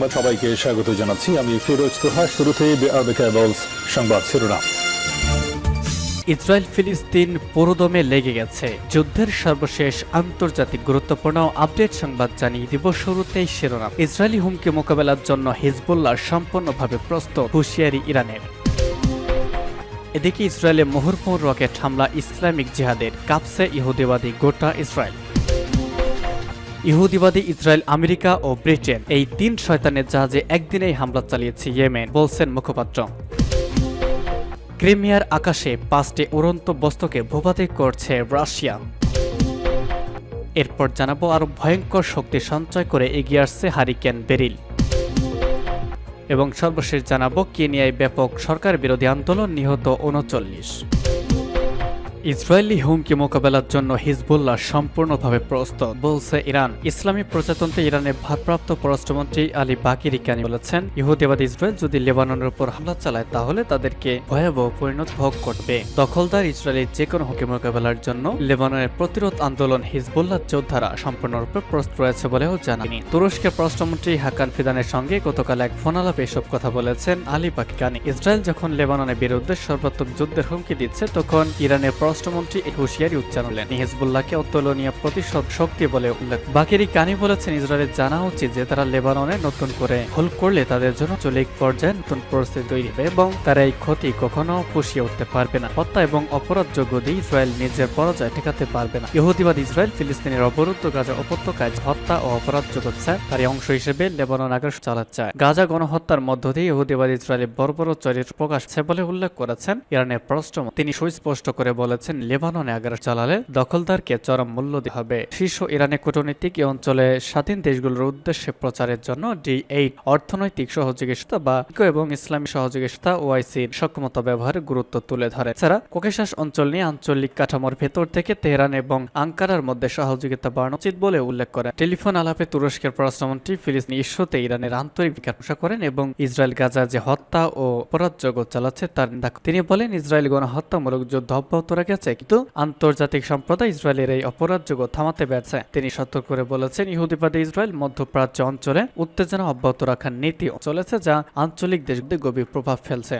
সংবাদ সবাইকে স্বাগত জানাচ্ছি। আমি ফিরোজ তোহা শুরুতেই সংবাদ শিরোনাম। ইসরায়েল ফিলিস্তিন পুরোদমে লেগে গেছে। যুদ্ধের সর্বশেষ আন্তর্জাতিক গুরুত্বপূর্ণ আপডেট সংবাদ জানিয়ে দিব শুরুতেই শিরোনাম। ইসরায়েলি হুমকি মোকাবেলার জন্য হিজবুল্লাহ সম্পূর্ণভাবে প্রস্তুত হুঁশিয়ারি ইরানের। এদিকে ইসরায়েলে মুহুর্মুর রকেট হামলা ইসলামিক জিহাদের কাপসে ইহুদিবাদী গোটা ইসরায়েল। ইহুদিবাদী ইসরায়েল, আমেরিকা ও ব্রিটেন এই তিন শয়তানের জাহাজে একদিনেই হামলা চালিয়েছে ইয়েমেন, বলছেন মুখপাত্র। ক্রিমিয়ার আকাশে পাঁচটি উড়ন্ত বস্তুকে ভূপাতিক করছে রাশিয়া। এরপর জানাব আরও ভয়ঙ্কর শক্তি সঞ্চয় করে এগিয়ে আসছে হারিকেন বেরিল। এবং সর্বশেষ জানাব কেনিয়ায় ব্যাপক সরকার বিরোধী আন্দোলন নিহত উনচল্লিশ ইসরায়েলি হুমকি মোকাবেলার জন্য হিজবুল্লাহ সম্পূর্ণভাবে প্রস্তুত, বলছে ইরান। ইসলামী প্রজাতন্ত্রে ইরানের ভারপ্রাপ্ত পররাষ্ট্রমন্ত্রী আলী বাকির ইকানি বলেছেন, ইহুদিবাদ ইসরায়েল যদি লেবাননের উপর হামলা চালায়, তাহলে তাদেরকে ভয়াবহ পরিণত ভোগ করবে। দখলদার ইসরায়েলের যে কোনো হুমকি মোকাবেলার জন্য লেবাননের প্রতিরোধ আন্দোলন হিজবুল্লাহ যোদ্ধারা সম্পূর্ণরূপে প্রস্তুত রয়েছে বলেও জানানি। তুরস্কের পররাষ্ট্রমন্ত্রী হাকান ফিদানের সঙ্গে গতকাল এক ফোনালাপে এসব কথা বলেছেন আলী পাকিকানি ইসরায়েল যখন লেবাননের বিরুদ্ধে সর্বাত্মক যুদ্ধের হুমকি দিচ্ছে, তখন ইরানের পররাষ্ট্রমন্ত্রী এই হুঁশিয়ারি উচ্চারণ হিজবুল্লাহকে অতুলনীয় প্রতিশোধ শক্তি বলে উল্লেখ। বাকিরি কানি বলেছেন, ইসরায়েলের জানা উচিত যে তারা লেবাননে নতুন করে ভুল করলে তাদের জন্য চলিক পর্যায়ে নতুন পরিস্থিতি তৈরি হবে এবং তারা এই ক্ষতি কখনো পুষিয়ে উঠতে পারবে না। হত্যা এবং অপরাধযোগ্য দিয়ে ইসরায়েল নিজের পরাজয় ঠেকাতে পারবে না। ইহুদিবাদ ইসরায়েল, ফিলিস্তিনের অবরুদ্ধ গাজা উপত্যকায় হত্যা ও অপরাধযোগ্য চায় তারই অংশ হিসেবে লেবানন আগ্রাস চালাচ্ছে। গাজা গণহত্যার মধ্য দিয়ে ইহুদিবাদ ইসরায়েলের বর্বর চরিত্র প্রকাশ বলে উল্লেখ করেছেন ইরানের পররাষ্ট্রমন্ত্রী। তিনি সুস্পষ্ট করে বলেছেন লেবাননে আগ্রাস চালালে দখলদারকে চরম মূল্য দিতে হবে। শীর্ষ ইরানে কূটনীতিক এই অঞ্চলে স্বাধীন দেশগুলোর উদ্দেশ্যে প্রচারের জন্য ডি এইট, অর্থনৈতিক সহযোগিতা বা এবং ইসলামী সহযোগিতা ওআইসির সক্ষমতা ব্যবহারের গুরুত্ব তুলে ধরে। এছাড়া কোকেশাস অঞ্চল নিয়ে আঞ্চলিক কাঠামোর ভেতর থেকে তেহরান এবং আঙ্কারার মধ্যে সহযোগিতা বাড়ানো উচিত বলে উল্লেখ করেন। টেলিফোন আলাপে তুরস্কের পররাষ্ট্রমন্ত্রী ফিলিস্তিন ইস্যুতে ইরানের আন্তরিক প্রশংসা করেন এবং ইসরায়েল গাজা যে হত্যা ও অপরাধ জগৎ চালাচ্ছে তার তিনি বলেন, ইসরায়েল গণহত্যামূলক যুদ্ধ অব্যাহত রেখেছে কিন্তু আন্তর্জাতিক সম্প্রদায় ইসরায়েলের এই অপরাধ যোগ্য থামাতে ব্যর্থ তিনি সতর্ক করে বলেছেন, ইহুদিবাদী ইসরায়েল মধ্যপ্রাচ্য অঞ্চলে উত্তেজনা অব্যাহত রাখার নীতি চলেছে যা আঞ্চলিক দেশগুলিতে গভীর প্রভাব ফেলছে।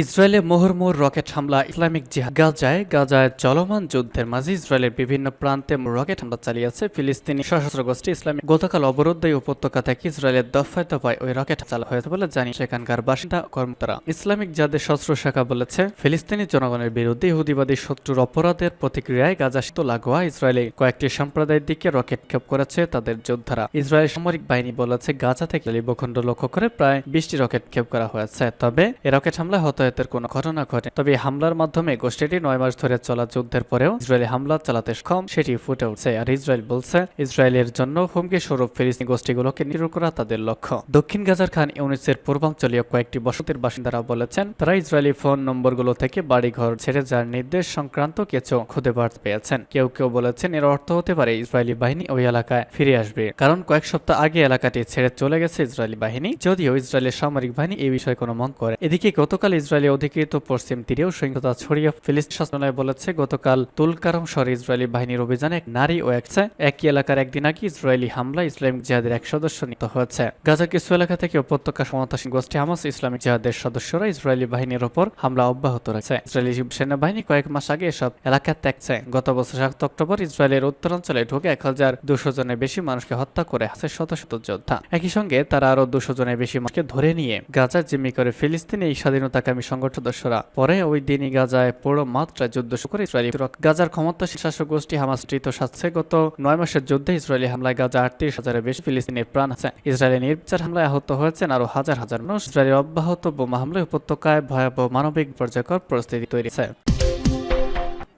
ইসরায়েলে মুহুর্মুর রকেট হামলা, ইসলামিক জিহাদ গাজায় গাজায় চলমান যুদ্ধের মাঝে ইসরায়েলের বিভিন্ন প্রান্তে রকেট হামলা চালিয়েছে ফিলিস্তিনি সশস্ত্র গোষ্ঠী ইসলামী গতকাল অবরুদ্ধ উপত্যকা থেকে ইসরায়েলের দফায় দফায় ওই রকেট চালা হয়েছে বলে জানি সেখানকার বাসিন্দা কর্মতারা ইসলামিক জাদের শস্ত্র শাখা বলেছে, ফিলিস্তিনি জনগণের বিরুদ্ধে ইহুদিবাদী শত্রুর অপরাধের প্রতিক্রিয়ায় গাজা শীত লাগোয়া ইসরায়েলে কয়েকটি সম্প্রদায়ের দিকে রকেট ক্ষেপ করেছে তাদের যোদ্ধারা। ইসরায়েল সামরিক বাহিনী বলেছে, গাজা থেকে ভূখণ্ড লক্ষ্য করে প্রায় বিশটি রকেট ক্ষেপ করা হয়েছে। তবে এ রকেট হামলা হামলায় হতাহতের কোনো ঘটনা ঘটে। তবে হামলার মাধ্যমে গোষ্ঠীটি নয় মাস ধরে চলা যুদ্ধের পরেও ইসরায়েলি হামলা চালাতে সক্ষম, সেটি ফুটে উঠছে। আর ইসরায়েল বলছে, ইসরায়েলের জন্য হুমকি স্বরূপ ফিলিস্তিনি গোষ্ঠীগুলোকে নিরূপ করা তাদের লক্ষ্য। দক্ষিণ গাজার খান ইউনিসের পূর্বাঞ্চলীয় কয়েকটি বসতির বাসিন্দারা বলেছেন, তারা ইসরায়েলি ফোন নম্বরগুলো থেকে বাড়িঘর ছেড়ে যার নির্দেশ সংক্রান্ত কিছু খুদে বার্তা পেয়েছেন। কেউ কেউ বলেছেন, এর অর্থ হতে পারে ইসরায়েলি বাহিনী ওই এলাকায় ফিরে আসবে। কারণ কয়েক সপ্তাহ আগে এলাকাটি ছেড়ে চলে গেছে ইসরায়েলি বাহিনী, যদিও ইসরায়েলের সামরিক বাহিনী এই বিষয়ে কোনো মন করে এদিকে গতকাল ইসরায়েলি অধিকৃত পশ্চিম তীরেও সহিংসতা ছড়িয়ে ফিলিস্তিন শাসনালয় বলেছে, গতকাল তুলকারম শহরে ইসরায়েলি বাহিনীর অভিযানে এক নারী ও এক একই এলাকার একদিন আগে ইসরায়েলি হামলা ইসলামিক জিহাদের এক সদস্য নিহত হয়েছে। গাজার কিছু এলাকা থেকে উপত্যকা সমতাসীন গোষ্ঠী হামাস ইসলামিক জিহাদের সদস্যরা ইসরায়েলি বাহিনীর ওপর হামলা অব্যাহত রয়েছে ইসরায়েলি সেনাবাহিনী কয়েক মাস আগে এসব এলাকা ত্যাগছে গত বছর সাত অক্টোবর ইসরায়েলের উত্তরাঞ্চলে ঢুকে এক হাজার দুশো জনের বেশি মানুষকে হত্যা করে আছে শত শত যোদ্ধা। একই সঙ্গে তারা আরও দুশো জনের বেশি মানুষকে ধরে নিয়ে গাজা জিম্মি করে ফিলিস্তিনে এই স্বাধীনতাকামী সংগঠন সদস্যরা পরে ওই দিনই গাজায় পুরো মাত্রায় যুদ্ধ শুরু করে ইসরায়েলি গাজার ক্ষমতা শাসক গোষ্ঠী হামাসৃত সাথে গত নয় মাসের যুদ্ধে ইসরায়েলি হামলায় গাজা আটত্রিশ হাজারের বেশি ফিলিস্তিনের প্রাণ আছে। ইসরায়েলি নির্বিচার হামলায় আহত হয়েছেন আরও হাজার হাজার মানুষ। ইসরায়েলের অব্যাহত বোমা হামলায় উপত্যকায় ভয়াবহ মানবিক পর্যায়কর পরিস্থিতি তৈরি হয়েছে।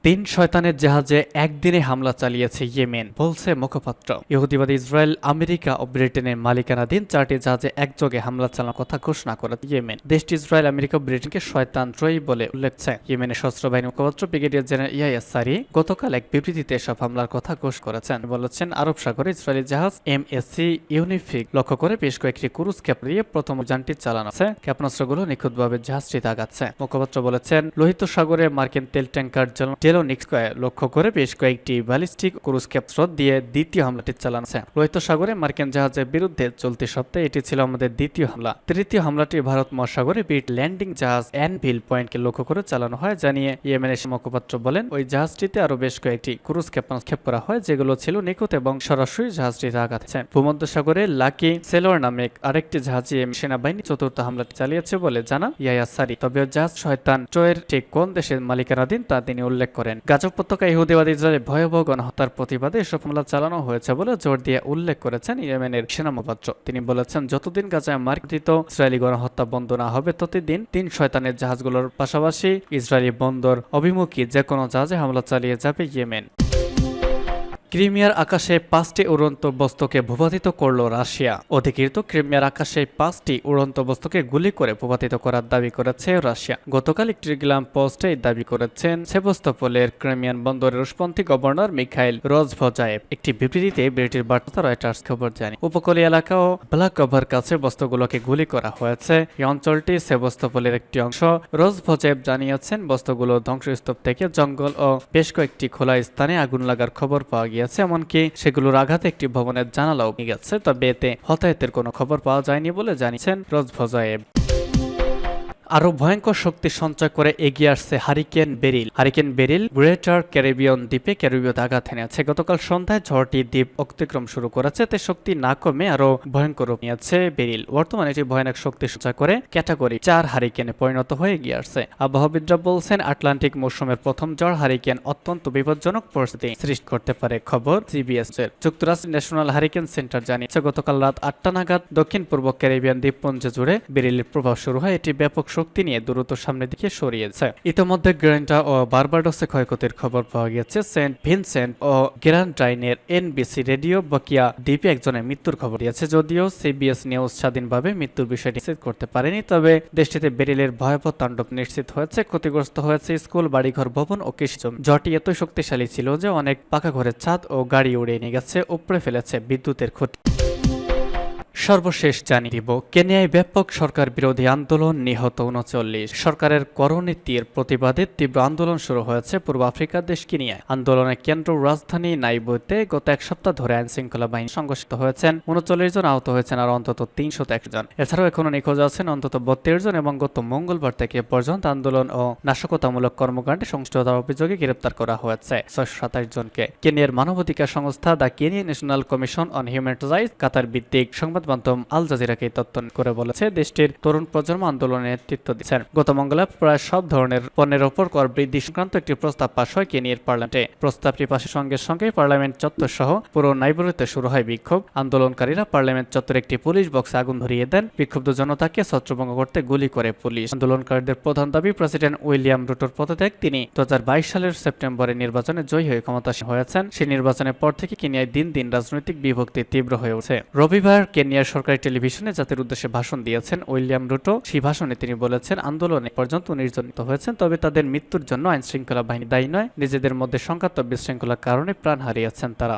তিন শয়তানের জাহাজে একদিনে হামলা চালিয়েছে ইয়েমেন, বলছে মুখপাত্র। ইহুদিবাদী ইসরায়েল, আমেরিকা ও ব্রিটেনের মালিকানাধীন চারটি জাহাজে একযোগে হামলা চালানোর কথা ঘোষণা করে ইয়েমেন। দেশটি ইসরায়েল, আমেরিকা ও ব্রিটেনকে শয়তান ত্রয়ী বলে উল্লেখছে। ইয়েমেনের সশস্ত্র বাহিনী মুখপাত্র ব্রিগেডিয়ার জেনারেল ইয়াইয়া সারি গতকাল এক বিবৃতিতে এসব হামলার কথা ঘোষ করেছেন। বলেছেন, আরব সাগরে ইসরায়েলি জাহাজ এম এস ইউনিফিক লক্ষ্য করে বেশ কয়েকটি ক্রুজ ক্যাপ দিয়ে প্রথম যানটি চালানো আছে ক্ষেপণাস্ত্রগুলো নিখুঁতভাবে জাহাজটি দাগাচ্ছে মুখপাত্র বলেছেন, লোহিত সাগরে মার্কিন তেল ট্যাঙ্কার সেলোনিক্সকে লক্ষ্য করে বেশ কয়েকটি ব্যালিস্টিক দিয়ে দ্বিতীয় হামলাটি লোহিত সাগরে মার্কিন জাহাজের বিরুদ্ধে চলতি সপ্তাহে এটি ছিল আমাদের দ্বিতীয় হামলা। তৃতীয় হামলাটি ভারত মহাসাগরে বিট ল্যান্ডিং জাহাজ অ্যানভিল পয়েন্টকে লক্ষ্য করে চালানো হয়, জানিয়ে ইয়েমেনের মুখপাত্র বলেন, ওই জাহাজটিতে বেশ কয়েকটি ক্রুজ করা হয়, যেগুলো ছিল নিখুঁত এবং সরাসরি জাহাজটিতে। ভূমধ্যসাগরে লাকি সেলোর নামে আরেকটি জাহাজ সেনাবাহিনী চতুর্থ হামলাটি চালিয়েছে বলে জানা ইয়ায়া সারি। তবে জাহাজ শয়তান চোয়ের ঠিক কোন দেশের মালিকানাধীন তা তিনি উল্লেখ করেন। গাজা উপত্যকা ইহুদিবাদ ইসরায়েলে ভয়াবহ গণহত্যার প্রতিবাদে এসব হামলা চালানো হয়েছে বলে জোর দিয়ে উল্লেখ করেছেন ইয়েমেনের সেনা মুখপাত্র তিনি বলেছেন, যতদিন গাজায় মার্কিত ইসরায়েলি গণহত্যা বন্ধ না হবে, ততদিন তিন শয়তানের জাহাজগুলোর পাশাপাশি ইসরায়েলি বন্দর অভিমুখী যে কোনো জাহাজে হামলা চালিয়ে যাবে ইয়েমেন। ক্রিমিয়ার আকাশে পাঁচটি উড়ন্ত বস্তুকে ভূপাতিত করল রাশিয়া। অধিকৃত ক্রিমিয়ার আকাশে পাঁচটি উড়ন্ত বস্তুকে গুলি করে ভূপাতিত করার দাবি করেছে রাশিয়া। গতকাল একটি টেলিগ্রাম পোস্টে দাবি করেছেন সেবস্তোপলের ক্রিমিয়ান বন্দরের রুশপন্থী গভর্নর মিখাইল রোজভজায়েভ একটি বিবৃতিতে ব্রিটিশ বার্তা রয়টার্স খবর জানি উপকূলীয় এলাকা ও ব্লাকভার কাছে বস্তুগুলোকে গুলি করা হয়েছে। এই অঞ্চলটি সেবস্তোপলের একটি অংশ। রোজভজেব জানিয়েছেন, বস্তুগুলো ধ্বংসস্তূপ থেকে জঙ্গল ও বেশ কয়েকটি খোলা স্থানে আগুন লাগার খবর পাওয়া গিয়েছে। এমনকি সেগুলোর আঘাতে একটি ভবনের জানালাও গেছে। তবে এতে হতাহতের কোনো খবর পাওয়া যায়নি বলে জানিয়েছেন রোজভজয়েব। আরও ভয়ঙ্কর শক্তি সঞ্চয় করে এগিয়ে আসছে hurricane Beryl. Hurricane Beryl, greater Caribbean দ্বীপে ক্যারিবীয় আঘাত এনেছে গতকাল সন্ধ্যায় ঝড়টি দ্বীপ অতিক্রম শুরু করেছে তে শক্তি না কমে আরও ভয়ঙ্কর রূপ নিয়েছে বেরিল। বর্তমানে এটি ভয়ানক শক্তি সঞ্চয় করে ক্যাটাগরি চার হারিকেনে পরিণত হয়ে এগিয়ে আসছে। আবহাওয়াবিদরা বলছেন, আটলান্টিক মৌসুমের প্রথম ঝড় হারিকেন অত্যন্ত বিপজ্জনক পরিস্থিতি সৃষ্টি করতে পারে, খবর সিবিএস এর। যুক্তরাষ্ট্র ন্যাশনাল হারিকেন সেন্টার জানিয়েছে, গতকাল রাত আটটা নাগাদ দক্ষিণ পূর্ব ক্যারিবিয়ান দ্বীপপুঞ্জ জুড়ে বেরিলের প্রভাব শুরু হয়। এটি ব্যাপক শক্তি নিয়ে দ্রুত সামনের দিকে সরিয়েছে। ইতিমধ্যে গ্রেন্টা ও বারবাডোসে ক্ষয়ক্ষতির খবর পাওয়া গেছে সেন্ট ভিনসেন্ট ও গ্রান্টাইনের এনবিসি রেডিও বকিয়া দ্বীপে একজনের মৃত্যুর খবর দিয়েছে। যদিও সিবিএস নিউজ স্বাধীনভাবে মৃত্যুর বিষয়টি নিশ্চিত করতে পারেনি, তবে দেশটিতে বেরিলের ভয়াবহ তাণ্ডব নিশ্চিত হয়েছে, ক্ষতিগ্রস্ত হয়েছে স্কুল, বাড়িঘর, ভবন ও কৃষিজমি ঝড়টি এত শক্তিশালী ছিল যে অনেক পাকা ঘরের ছাদ ও গাড়ি উড়িয়ে নিয়ে গেছে, উপড়ে ফেলেছে বিদ্যুতের খুঁটি সর্বশেষ জানিয়ে দিব, কেনিয়ায় ব্যাপক সরকার বিরোধী আন্দোলন নিহত উনচল্লিশ। সরকারের করনীতির প্রতিবাদে তীব্র আন্দোলন শুরু হয়েছে পূর্ব আফ্রিকার দেশ কেনিয়ায়। আন্দোলনের কেন্দ্র রাজধানী নাইবুতে গত এক সপ্তাহ ধরে আইন শৃঙ্খলা বাহিনী সংঘর্ষিত হয়েছেন। উনচল্লিশ জন আহত হয়েছেন আর অন্তত তিনশো জন। এছাড়াও এখনও নিখোঁজ আছেন অন্তত বত্রিশ জন এবং গত মঙ্গলবার থেকে পর্যন্ত আন্দোলন ও নাশকতামূলক কর্মকাণ্ডে সংশ্লিষ্টতার অভিযোগে গ্রেপ্তার করা হয়েছে ছয়শো সাতাশ জনকে। কেনিয়ার মানবাধিকার সংস্থা the Kenya national commission on human rights, Qatar ভিত্তিক সংবাদ মাধ্যম আল জাজিরাকে তথ্য করে বলেছে, দেশটির তরুণ প্রজন্ম আন্দোলনে নেতৃত্ব দিচ্ছেন। গত মঙ্গলবার প্রায় সব ধরনের পণ্যের ওপর কর বৃদ্ধি সংক্রান্ত একটি প্রস্তাব পাশ হয় কেনিয়ার পার্লামেন্টে। প্রস্তাবটি পাশের সঙ্গে সঙ্গে পার্লামেন্ট চত্বর সহ পুরো নাইবরিতে শুরু হয় বিক্ষোভ। আন্দোলনকারীরা পার্লামেন্ট চত্বরে একটি পুলিশ বক্সে আগুন ধরিয়ে দেন। বিক্ষুব্ধ জনতাকে ছত্রভঙ্গ করতে গুলি করে পুলিশ। আন্দোলনকারীদের প্রধান দাবি, প্রেসিডেন্ট উইলিয়াম রুটোর পদত্যাগ। তিনি দু হাজার বাইশ সালের সেপ্টেম্বরে নির্বাচনে জয়ী হয়ে ক্ষমতাসীন হয়েছেন। সেই নির্বাচনের পর থেকে কেনিয়ায় দিন দিন রাজনৈতিক বিভক্তি তীব্র হয়ে উঠছে। রবিবার কেনিয়ার সরকারি টেলিভিশনে জাতির উদ্দেশ্যে ভাষণ দিয়েছেন উইলিয়াম রুটো। সেই ভাষণে তিনি বলেছেন, আন্দোলনে পর্যন্ত নির্যাতিত হয়েছেন, তবে তাদের মৃত্যুর জন্য আইন শৃঙ্খলা বাহিনী দায়ী নয়। নিজেদের মধ্যে সংঘাত বিশৃঙ্খলার কারণে প্রাণ হারিয়েছেন তারা।